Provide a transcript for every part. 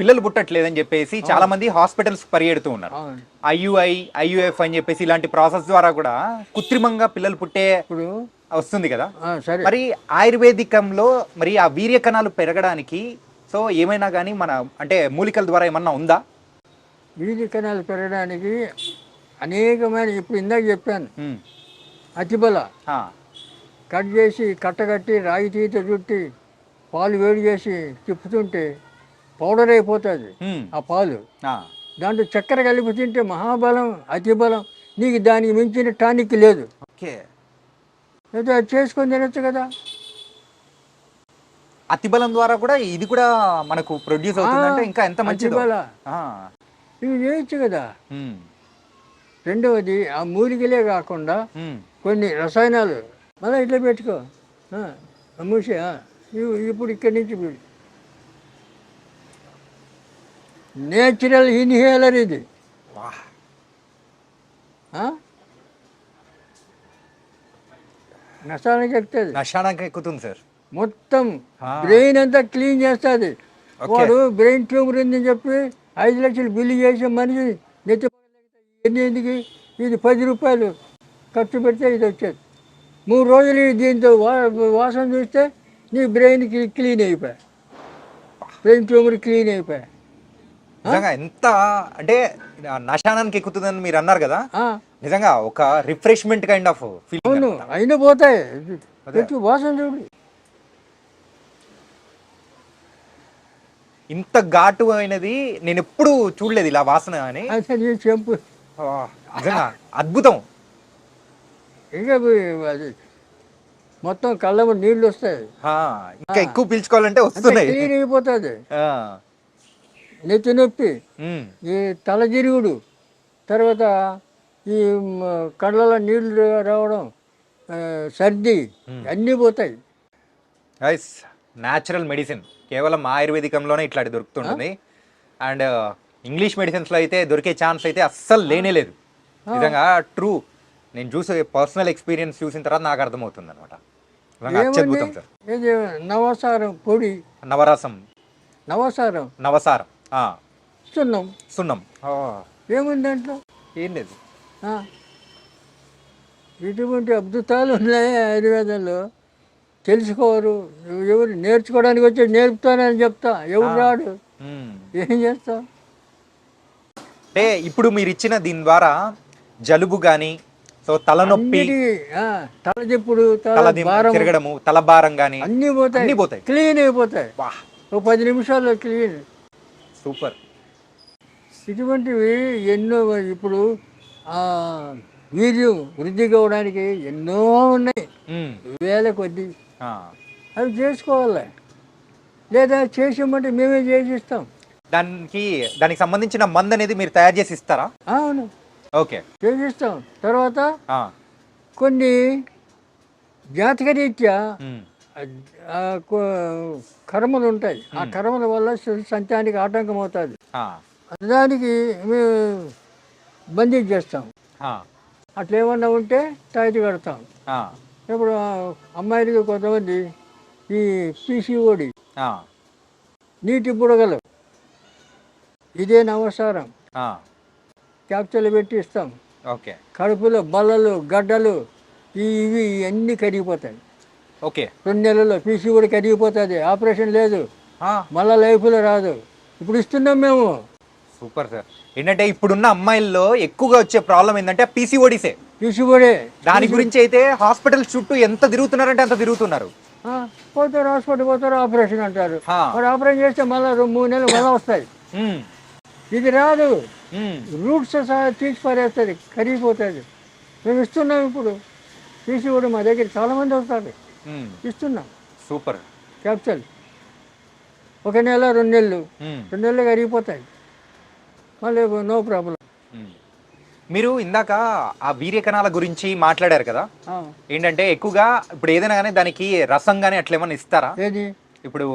పిల్లలు పుట్టట్లేదని చెప్పేసి చాలా మంది హాస్పిటల్స్ పరిగెడుతూ ఉన్నారు. ఐయుఐ ఐయుఎఫ్ అని చెప్పేసి ఇలాంటి ప్రాసెస్ ద్వారా కూడా కృత్రిమంగా పిల్లలు పుట్టే వస్తుంది కదా. మరి ఆయుర్వేదికంలో మరి ఆ వీర్య కణాలు పెరగడానికి సో ఏమైనా కానీ మన అంటే మూలికల ద్వారా ఏమన్నా ఉందా? వీధి కణాలు పెరగడానికి అనేకమైన ఇప్పుడు ఇందాక చెప్పాను. అతిబల. కట్ చేసి కట్టగట్టి రాగి తీత చుట్టి పాలు వేడి చేసి తిప్పుతుంటే పౌడర్ అయిపోతుంది. ఆ పాలు. దాంట్లో చక్కెర కలిపి తింటే మహాబలం అతిబలం. నీకు దానికి మించిన టానిక్ లేదు. ఓకే. అయితే అది చేసుకొని తినొచ్చు కదా. అతిబలం ద్వారా కూడా ఇది కూడా మనకు ప్రొడ్యూస్ అవుతుందంటే ఇంకా ఎంత ఆ. ఇవి చేయొచ్చు కదా. రెండవది ఆ మూలికలే కాకుండా. కొన్ని రసాయనాలు. మళ్ళీ ఇట్లా పెట్టుకో. మూసి ఇప్పుడు ఇక్కడి నుంచి వీడు. నేచురల్ ఇన్హేలర్ ఇది? నష్టానికి ఎక్కుతుంది నషానికి ఎక్కుతుంది సార్ మొత్తం. బ్రెయిన్ అంతా క్లీన్ చేస్తుంది. వాడు బ్రెయిన్ ట్యూమర్ ఉందని చెప్పి ఐదు లక్షలు బిల్లు చేసే మనిషి నెత్తి ఇది పది రూపాయలు ఖర్చు పెడితే ఇది వచ్చేది మూడు రోజులు దీంతో వాసన చూస్తే నీ బ్రెయిన్ క్లీన్ అయిపోయా బ్రెయిన్ ట్యూమర్ క్లీన్ అయిపోయా నిజంగా ఎంత అంటే నశానానికి ఎక్కుతుందని మీరు అన్నారు కదా నిజంగా ఒక రిఫ్రెష్మెంట్ కైండ్ ఆఫ్ అవును అయినా పోతాయి వాసన చూడు ఇంత ఘాటు అయినది నేను ఎప్పుడు చూడలేదు ఇలా వాసన అని చెంపు అద్భుతం ఇంకా మొత్తం కళ్ళము నీళ్ళు వస్తాయి. ఇంకా ఎక్కువ పీల్చుకోవాలంటే వస్తున్నాయి. ఆ, నెత్తి నొప్పి ఈ తలజిరుగుడు తర్వాత ఈ కళ్ళలో నీళ్ళు రావడం సర్ది అన్నీ పోతాయి. గైస్ న్యాచురల్ మెడిసిన్ కేవలం ఆయుర్వేదికంలోనే ఇట్లాంటి దొరుకుతుంటుంది. అండ్ ఇంగ్లీష్ మెడిసిన్స్లో అయితే దొరికే ఛాన్స్ అయితే అస్సలు లేనే లేదు. నిజంగా ట్రూ నేను చూసే పర్సనల్ ఎక్స్పీరియన్స్ చూసిన తర్వాత నాకు అర్థమవుతుంది అనమాట అత్యద్భుతం సార్. నవసారం పొడి. నవరసం. నవసారం? నవసారం. ఆ, సున్నం. సున్నం. ఏముంది దాంట్లో? ఏం లేదు. ఆ. ఇటువంటి అద్భుతాలు ఉన్నాయి ఆయుర్వేదంలో. తెలుసుకోరు. ఎవరు నేర్చుకోవడానికి వచ్చి నేర్పుతానని చెప్తా. ఎవరు రాడు? మ్మ్. ఏం చేస్తావు? అంటే ఇప్పుడు మీరు ఇచ్చిన దీని ద్వారా జలుబు కానీ సో తలనొప్పి తల తల దిం- భారం. తిరగడము తల భారం కానీ అన్నీ పోతాయి. అన్నీ పోతాయి. క్లీన్ అయిపోతాయి. ఒక పది నిమిషాల్లో క్లీన్. సూపర్. ఇటువంటివి ఎన్నో ఇప్పుడు వీర్యం వృద్ధి కావడానికి ఎన్నో ఉన్నాయి. వేల కొద్ది. అవి చేసుకోవాలి. లేదా చేసామంటే మేమే చేసిస్తాం. దానికి దానికి సంబంధించిన మందు అనేది మీరు తయారు చేసి ఇస్తారా? అవును. ఓకే చేసిస్తాం తర్వాత. కొన్ని జాతకరీత్యా మ్మ్. ఆ, కొ- కర్మలు ఉంటాయి ఆ కర్మల వల్ల సంతానికి ఆటంకం అవుతుంది. దానికి మేము బందీ చేస్తాం ఆ. అట్లా ఏమన్నా ఉంటే టైట్ కడతాం. ఇప్పుడు అమ్మాయిలకి కొంతమంది ఈ పీసీఓడి. నీటి బుడగలు ఇదే నవసారం ఆ. క్యాప్చర్లు పెట్టి ఇస్తాం. ఓకే. కడుపులో బల్లలు గడ్డలు ఇవి అన్నీ కరిగిపోతాయి. ఓకే. రెండు నెలల్లో పీసీ కూడా కరిగిపోతుంది. ఆపరేషన్ లేదు. మళ్ళా లైఫ్లో రాదు. ఇప్పుడు ఇస్తున్నాం మేము. Super sir. ఏంటంటే ఇప్పుడున్న అమ్మాయిల్లో ఎక్కువగా వచ్చే ప్రాబ్లం ఏంటంటే పీసీఓడిసే. పీసీ కూడా దాని గురించి అయితే హాస్పిటల్ చుట్టూ ఎంత తిరుగుతున్నారంటే అంత తిరుగుతున్నారు. పోతారు హాస్పిటల్ పోతారు ఆపరేషన్ అంటారు. మరి ఆపరేషన్ చేస్తే మళ్ళీ రెండు మూడు నెలలు మళ్ళీ వస్తాయి. ఇది రాదు. రూట్స్ సహా తీసి పారేస్తుంది కరిగిపోతుంది. మేము ఇస్తున్నాం ఇప్పుడు. పీసీ కూడా మా దగ్గర చాలామంది వస్తారు. ఇస్తున్నాం. సూపర్. క్యాప్చల్ ఒక నెల రెండు నెలలు. రెండు నెలలు కరిగిపోతాయి. మళ్ళీ నో ప్రాబ్లం. మీరు ఇందాక ఆ వీర్య కణాల గురించి మాట్లాడారు కదా? ఏంటంటే ఎక్కువగా ఇప్పుడు ఏదైనా కానీ దానికి రసం కానీ అట్లా ఏమైనా ఇస్తారా? ఏది? ఇప్పుడు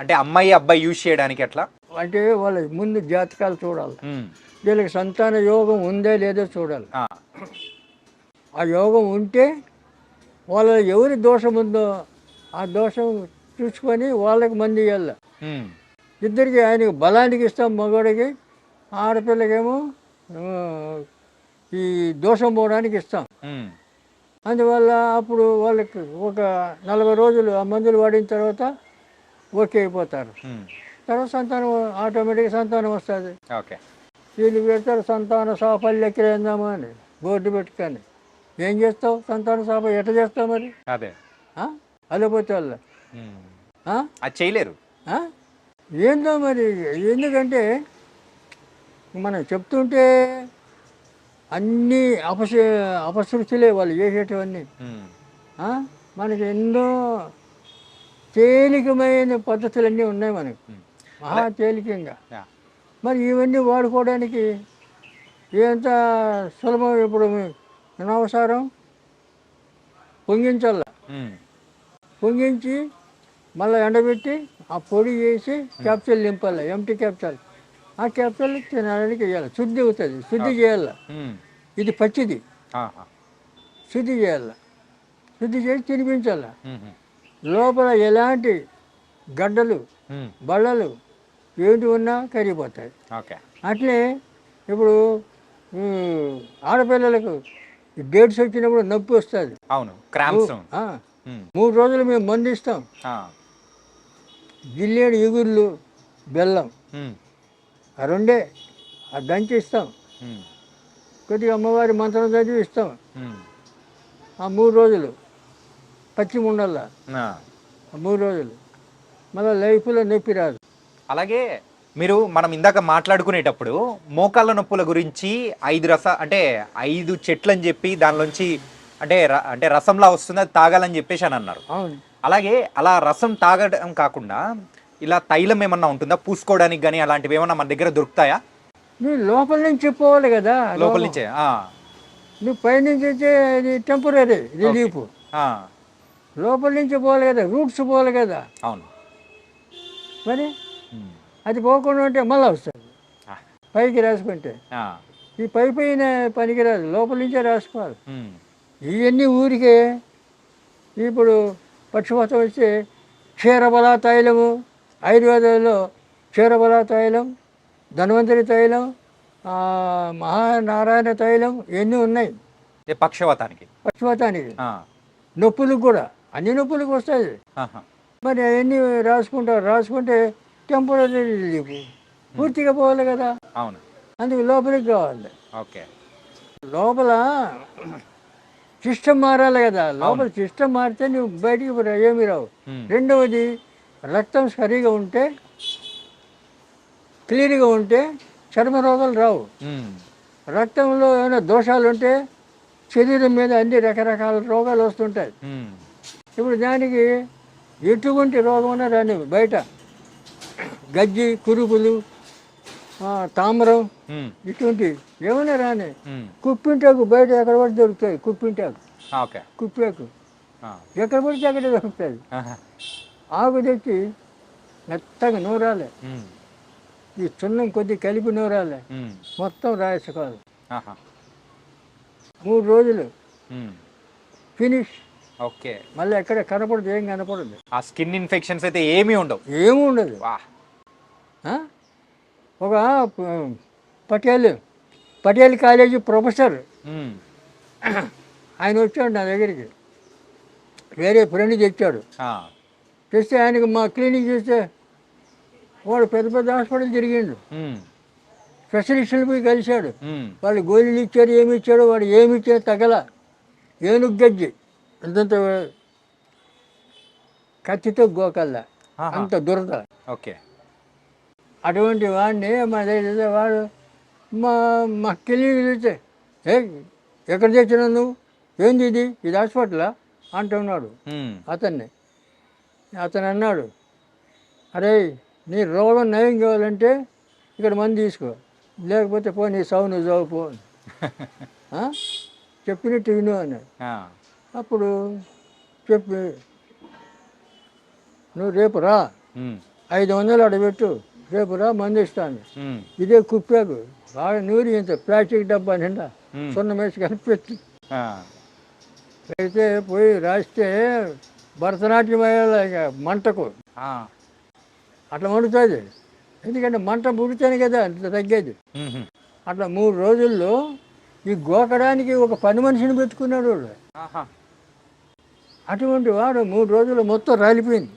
అంటే అమ్మాయి అబ్బాయి యూజ్ చేయడానికి అట్లా? అంటే వాళ్ళ ముందు జాతకాలు చూడాలి. వీళ్ళకి సంతాన యోగం ఉందే లేదో చూడాలి. ఆ. యోగం ఉంటే వాళ్ళ ఎవరి దోషం ఉందో ఆ దోషం చూసుకొని వాళ్ళకి మంది ఇవ్వాలి ఉమ్, ఇద్దరికి ఆయనకి బలానికి ఇస్తాం మగవాడికి ఆడపిల్లకేమో ఈ దోషం పోవడానికి ఇస్తాం. అందువల్ల అప్పుడు వాళ్ళకి ఒక నలభై రోజులు ఆ మందులు వాడిన తర్వాత ఓకే అయిపోతారు. తర్వాత సంతానం ఆటోమేటిక్గా సంతానం వస్తుంది. ఓకే. వీళ్ళు పెడతారు సంతాన సాఫల్యక్రేందామా అని బోర్డు పెట్టుకొని. ఏం చేస్తావు? సంతాన సాఫ ఎట్లా చేస్తావు మరి? అదే. ఆ? అల్లపోతే వాళ్ళ? అది చేయలేరు? ఏందో మరి? ఎందుకంటే మనం చెప్తుంటే అన్నీ అపశ అపశృతులే వాళ్ళు చేసేటివన్నీ? మనకి ఎన్నో తేలికమైన పద్ధతులన్నీ ఉన్నాయి మనకి. మహా తేలికంగా. మరి ఇవన్నీ వాడుకోవడానికి ఎంత సులభం ఇప్పుడు అనవసరం? పొంగించాల పొంగించి మళ్ళీ ఎండబెట్టి ఆ పొడి చేసి క్యాప్సూల్ నింపాలి ఎంటీ క్యాప్సూల్. ఆ క్యాప్సూల్ తినడానికి వేయాలి శుద్ధి అవుతుంది శుద్ధి చేయాలి. ఇది పచ్చిది. శుద్ధి చేయాలి శుద్ధి చేసి తినిపించాలి లోపల ఎలాంటి గడ్డలు. బళ్ళలు ఏంటి ఉన్నా కరిగిపోతాయి. ఓకే. అట్లే ఇప్పుడు ఆడపిల్లలకు డేట్స్ వచ్చినప్పుడు నొప్పి వస్తుంది. అవును క్రాంప్స్. మూడు రోజులు మేము మందు ఇస్తాం జిల్లేడు ఇగుర్లు బెల్లం. ఆ రెండే ఆ దంచి ఇస్తాం కొద్దిగా అమ్మవారి మంత్రం చదివి ఇస్తాం ఆ మూడు రోజులు పచ్చి ఉండల్లా ఆ మూడు రోజులు. మళ్ళీ లైఫ్లో నొప్పి రాదు. అలాగే మీరు మనం ఇందాక మాట్లాడుకునేటప్పుడు మోకాళ్ళ నొప్పుల గురించి ఐదు రస అంటే ఐదు చెట్లు అని చెప్పి దానిలోంచి అంటే అంటే రసంలా వస్తుంది అది తాగాలని చెప్పేసి అని అన్నారు. అలాగే అలా రసం తాగడం కాకుండా ఇలా తైలం ఏమన్నా ఉంటుందా? పూసుకోవడానికి కానీ అలాంటివి ఏమన్నా మన దగ్గర దొరుకుతాయా? నువ్వు లోపల నుంచి పోవాలి కదా లోపల నుంచే నువ్వు పైనుంచి టెంపరీ రిలీఫ్. లోపల నుంచి పోవాలి కదా రూట్స్ పోవాలి కదా. అవును. మరి? అది పోకుండా ఉంటే మళ్ళీ వస్తుంది. పైకి రాసుకుంటే. ఈ పై పైన పనికిరాదు లోపల నుంచే రాసుకోవాలి. ఇవన్నీ ఊరికే ఇప్పుడు పక్షపాతం వస్తే క్షీరబల తైలము ఆయుర్వేదంలో క్షీరబల తైలం ధన్వంతరి తైలం మహానారాయణ తైలం ఇవన్నీ ఉన్నాయి. పక్షవాతానికి. పక్షపాతానికి ఆ, నొప్పులకు కూడా అన్ని నొప్పులకు వస్తాయి. మరి అవన్నీ రాసుకుంటారు రాసుకుంటే టెంపరీ రిలీఫ్ పూర్తిగా పోవాలి కదా? అవును. అందుకు లోపలికి కావాలి. ఓకే. లోపల సిస్టమ్ మారాలి కదా? లోపల సిస్టమ్ మారితే నువ్వు బయటికి ఏమీ రావు. రెండవది రక్తం సరిగా ఉంటే క్లీన్గా ఉంటే చర్మ రోగాలు రావు. రక్తంలో ఏమైనా దోషాలు ఉంటే శరీరం మీద అన్ని రకరకాల రోగాలు వస్తుంటాయి. ఇప్పుడు దానికి ఎటువంటి రోగం ఉన్నా రాని బయట. గజ్జి కురుపులు తామరం ఇటువంటి ఏమైనా రాని కుప్పింటాకు బయట ఎక్కడ పడితే దొరుకుతాయి కుప్పింటాకు. ఓకే. కుప్పాకు. ఎక్కడ పడితే అక్కడ దొరుకుతుంది ఆకు తెచ్చి మెత్తగా నూరాలి. ఈ చున్నం కొద్ది కలిపి నూరాలి. మొత్తం ఆహా, మూడు రోజులు. ఫినిష్. ఓకే. మళ్ళీ ఎక్కడ కనపడదు ఏం కనపడదు. ఆ స్కిన్ ఇన్ఫెక్షన్స్ అయితే ఏమీ ఉండవు. ఏమీ ఉండదు? ఒక పటేల్ పటేల్ కాలేజీ ప్రొఫెసర్. ఆయన వచ్చాడు నా దగ్గరికి. వేరే ఫ్రెండ్ తెచ్చాడు. తెస్తే ఆయనకి మా క్లినిక్ చూస్తే వాడు పెద్ద పెద్ద హాస్పిటల్ తిరిగిండు. స్పెషలిస్టులు పోయి కలిశాడు. వాళ్ళు గోళీలు ఇచ్చారు ఏమి ఇచ్చాడు వాడు ఏమి ఇచ్చాడు తగల. ఏనుగు గజ్జి. అంతంత కత్తితో గోకల్లా. అంత దురద. ఓకే. అటువంటి వాడిని మా దగ్గర వాడు మా మా క్లినిక్ చూస్తే ఏ ఎక్కడ తెచ్చినావు నువ్వు? ఏంది ఇది? ఇది హాస్పిటలా? అంటున్నాడు. అతన్ని. అతను అన్నాడు అరే నీ రోగం నయం కావాలంటే ఇక్కడ మంది తీసుకో. లేకపోతే పో నీ నువ్వు చావు పో? చెప్పినట్టు విను అన్నాడు. అప్పుడు చెప్పి నువ్వు రేపు రా. ఐదు వందలు అడబెట్టు రేపు రా మంది ఇస్తాను ఉమ్, ఇదే కుప్పాకు బాగా నూరి ఇంత ప్లాస్టిక్ డబ్బా నిండా సున్న వేసి కనిపెట్టి. అయితే పోయి రాస్తే భరతనాట్యం అయ్యేలా మంటకు. అట్లా మండుతుంది. ఎందుకంటే మంట పుడితేనే కదా అంత తగ్గేది. అట్లా మూడు రోజుల్లో ఈ గోకడానికి ఒక పని మనిషిని పెట్టుకున్నాడు. అటువంటి వాడు మూడు రోజులు మొత్తం రాలిపోయింది.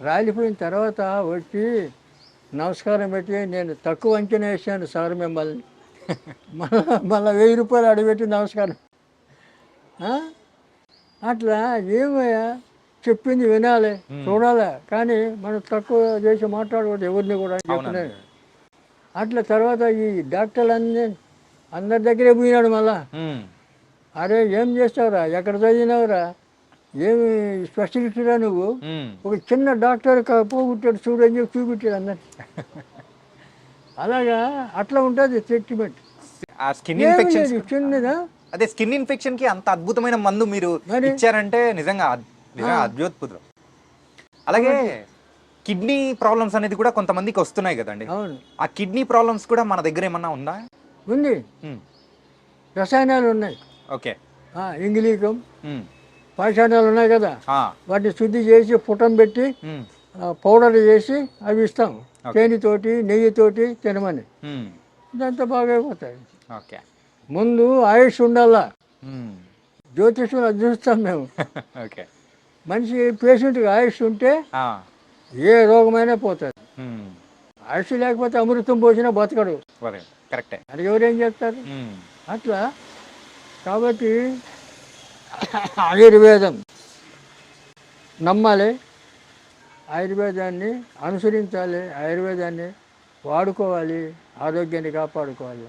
రాలిపోయిన తర్వాత వచ్చి నమస్కారం పెట్టి నేను తక్కువ అంచనా వేసాను సార్ మిమ్మల్ని. మళ్ళా మళ్ళీ వెయ్యి రూపాయలు అడిగిపెట్టి నమస్కారం? అట్లా ఏమయ్యా? చెప్పింది వినాలి చూడాలి. కానీ మనం తక్కువ చేసి మాట్లాడకూడదు ఎవరిని కూడా చెప్తున్నాను అట్లా తర్వాత ఈ డాక్టర్లు అన్ని అందరి దగ్గరే పోయినాడు మళ్ళా. అరే ఏం చేస్తావురా? ఎక్కడ చదివినావురా? ఏమి స్పెషలిస్టురా నువ్వు. ఒక చిన్న డాక్టర్ పోగొట్టాడు చూడని చెప్పి చూపించాడు అందరు అలాగా అట్లా ఉంటుంది ట్రీట్మెంట్. ఆ స్కిన్ ఇన్ఫెక్షన్ చిన్నదా? అదే స్కిన్ ఇన్ఫెక్షన్కి అంత అద్భుతమైన మందు మీరు? ఇచ్చారంటే నిజంగా అద్- నిజంగా అద్భుతం అలాగే కిడ్నీ ప్రాబ్లమ్స్ అనేది కూడా కొంతమందికి వస్తున్నాయి కదండి. ఆ కిడ్నీ ప్రాబ్లమ్స్ కూడా మన దగ్గర ఏమన్నా ఉందా? ఉంది. రసాయనాలు ఉన్నాయి. ఓకే. ఇంగిలీకం. పాషాణాలు ఉన్నాయి కదా. వాటిని శుద్ధి చేసి పుటం పెట్టి పౌడర్ చేసి అవి ఇస్తాం. తేనెతోటి నెయ్యితోటి తినమని. ఇదంతా బాగా అయిపోతాయి. ఓకే. ముందు ఆయుష్ ఉండాలా. జ్యోతిష్యం అది చూస్తాం మేము. ఓకే. మనిషి పేషెంట్కి ఆయుష్ ఉంటే. ఏ రోగమైనా పోతుంది. ఆయుష్ లేకపోతే అమృతం పోసినా బతకడు. కరెక్టే. అది ఎవరేం చేస్తారు. అట్లా. కాబట్టి ఆయుర్వేదం. నమ్మాలి. ఆయుర్వేదాన్ని అనుసరించాలి. ఆయుర్వేదాన్ని వాడుకోవాలి. ఆరోగ్యాన్ని కాపాడుకోవాలి.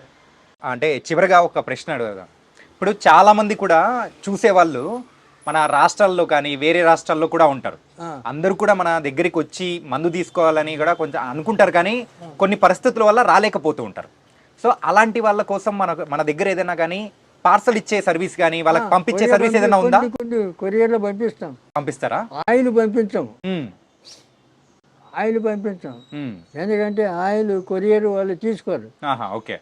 అంటే చివరిగా ఒక ప్రశ్న అడుగుదాం. ఇప్పుడు చాలా మంది కూడా చూసేవాళ్ళు మన రాష్ట్రాల్లో కానీ వేరే రాష్ట్రాల్లో కూడా ఉంటారు. అందరూ కూడా మన దగ్గరికి వచ్చి మందు తీసుకోవాలని కూడా కొంచెం అనుకుంటారు కానీ కొన్ని పరిస్థితుల వల్ల రాలేకపోతూ ఉంటారు. సో అలాంటి వాళ్ళ కోసం మన మన దగ్గర ఏదైనా కానీ పార్సల్ ఇచ్చే సర్వీస్ కానీ వాళ్ళకి పంపించే కొరియర్ సర్వీస్ ఏదైనా ఉందా? కొన్ని కొన్ని కొరియర్లో పంపిస్తాం. పంపిస్తారా? ఆయిల్ పంపించాం. ఆయిల్ పంపించాం. ఎందుకంటే ఆయిల్ కొరియర్ వాళ్ళు తీసుకోరు. ఓకే.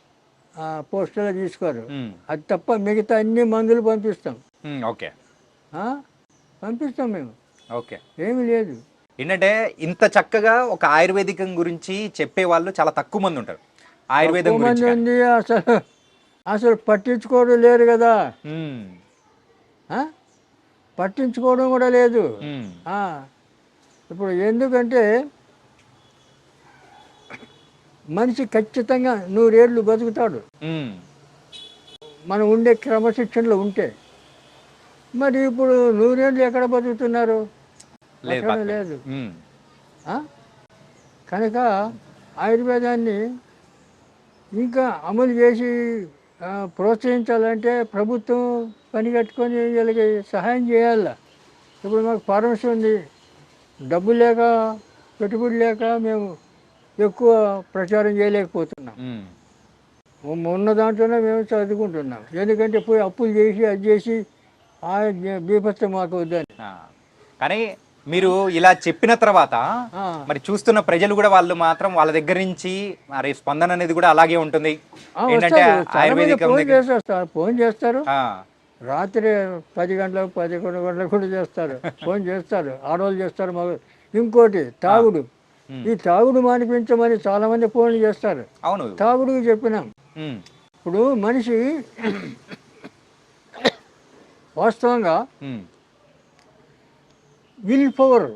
పోస్టులో తీసుకోరు. అది తప్ప మిగతా అన్ని మందులు పంపిస్తాం. ఓకే. ఆ? పంపిస్తాం మేము. ఓకే. ఏమీ లేదు. ఏంటంటే ఇంత చక్కగా ఒక ఆయుర్వేదికం గురించి చెప్పే వాళ్ళు చాలా తక్కువ మంది ఉంటారు. ఆయుర్వేదం గురించి అసలు. అసలు పట్టించుకోవడం లేరు కదా? పట్టించుకోవడం కూడా లేదు. ఇప్పుడు ఎందుకంటే మనిషి ఖచ్చితంగా నూరేళ్ళు బతుకుతాడు. మనం ఉండే క్రమశిక్షణలో ఉంటే. మరి ఇప్పుడు నూరేళ్ళు ఎక్కడ బతుకుతున్నారు? లేదు? కనుక ఆయుర్వేదాన్ని ఇంకా అమలు చేసి ప్రోత్సహించాలంటే ప్రభుత్వం పని కట్టుకొని వీళ్ళకి సహాయం చేయాల. ఇప్పుడు మాకు ఫార్మసీ ఉంది. డబ్బు లేక పెట్టుబడి లేక మేము ఎక్కువ ప్రచారం చేయలేకపోతున్నాం. ఉన్న దాంట్లోనే మేము చదువుకుంటున్నాం. ఎందుకంటే పోయి అప్పులు చేసి అది చేసి ఆ బీభత్సం మాకు వద్దని. కానీ మీరు ఇలా చెప్పిన తర్వాత. మరి చూస్తున్న ప్రజలు కూడా వాళ్ళు మాత్రం వాళ్ళ దగ్గర నుంచి మరి స్పందన అనేది కూడా అలాగే ఉంటుంది. ఏంటంటే ఆయుర్వేదికం ఫోన్ చేసేస్తారు ఫోన్ చేస్తారు. రాత్రి పది గంటలకు పదకొండు గంటలకు కూడా చేస్తారు. ఫోన్ చేస్తారు. ఆడవాళ్ళు చేస్తారు మగ ఇంకోటి తాగుడు. ఈ తాగుడు మానిపించమని చాలా మంది ఫోన్లు చేస్తారు. అవును. తాగుడుకి చెప్పినాం. ఇప్పుడు మనిషి వాస్తవంగా విల్ పవర్.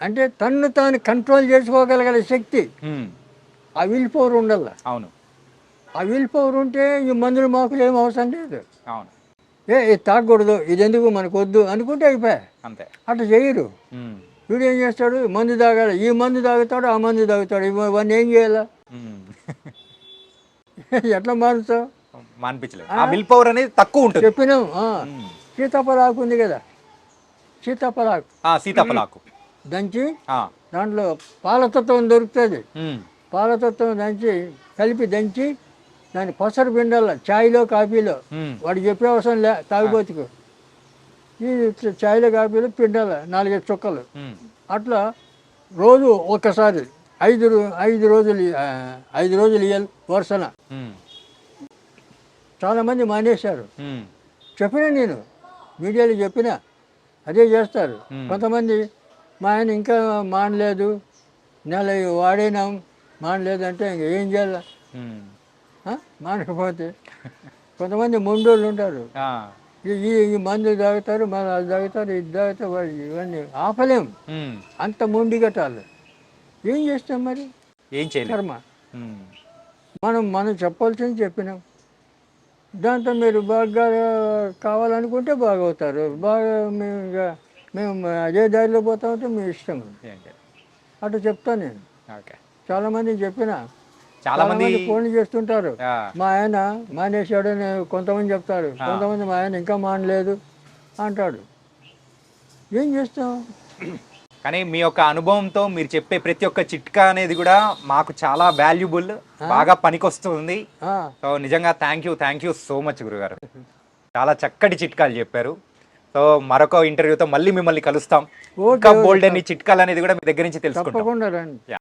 అంటే తన్ను తాను కంట్రోల్ చేసుకోగలిగే శక్తి. ఆ విల్ పవర్ ఉండాల. అవును. ఆ విల్ పవర్ ఉంటే ఈ మందులు మాకులు ఏం అవసరం లేదు. అవును. ఏ ఇది తాగకూడదు ఇది ఎందుకు మనకు వద్దు అనుకుంటే అయిపోయా. అంతే. అట్లా చేయరు. వీడు ఏం చేస్తాడు? మందు తాగాలి ఈ మందు తాగుతాడు ఆ మందు తాగుతాడు. ఇవ- ఇవన్నీ ఏం చేయాలా. ఎట్లా మారుతావు మానిపించలేదు. ఆ విల్ పవర్ అనేది తక్కువ ఉంటుంది. చెప్పినాం. సీతాఫలాకు ఉంది కదా. సీతాఫలాకు. సీతాఫలాకు దంచి దాంట్లో పాలతత్వం దొరుకుతుంది. పాలతత్వం దంచి కలిపి దంచి దాన్ని పసరు పిండాల చాయ్లో కాఫీలో. వాడికి చెప్పే అవసరం లే తాగుబోతుకు. ఈ చాయ్లో కాఫీలో పిండాల నాలుగైదు చుక్కలు. అట్లా రోజు ఒక్కసారి ఐదు ఐదు రోజులు ఐదు రోజులు ఇయ్యాలి వరుసన. చాలామంది మానేశారు. చెప్పిన నేను మీడియాలో చెప్పినా అదే చేస్తారు. కొంతమంది మా ఆయన ఇంకా మానలేదు నెల వాడినాం మానలేదు అంటే ఇంక ఏం చేయాలి? మానకపోతే. కొంతమంది మొండోళ్ళు ఉంటారు. ఈ మందు తాగుతారు మళ్ళీ అది తాగుతారు ఇది తాగుతారు ఇవన్నీ ఆపలేం. అంత మొండి కట్టాలి ఏం చేస్తాం మరి? ఏం చేయలేదు కర్మ. మనం మనం చెప్పాల్సింది చెప్పినాం. దాంతో మీరు బాగా కావాలనుకుంటే బాగా అవుతారు బాగా మేము మేము అదే దారిలో పోతా ఉంటే మీ ఇష్టం. అటు చెప్తాను నేను. చాలామంది చెప్పిన. చాలా మంది ఫోన్లు చేస్తుంటారు. మా ఆయన మానేశాడు అని కొంతమంది చెప్తారు. కొంతమంది మా ఆయన ఇంకా మానలేదు అంటాడు. ఏం చేస్తాం? కానీ మీ యొక్క అనుభవంతో మీరు చెప్పే ప్రతి ఒక్క చిట్కా అనేది కూడా మాకు చాలా వాల్యుబుల్ బాగా పనికొస్తుంది. సో నిజంగా thank you thank you so much గురుగారు. చాలా చక్కటి చిట్కాలు చెప్పారు. సో మరొక ఇంటర్వ్యూతో మళ్ళీ మిమ్మల్ని కలుస్తాం. ఇంకా బోల్డ్ అని చిట్కాలు అనేది కూడా మీ దగ్గర నుంచి తెలుసుకుంటాం.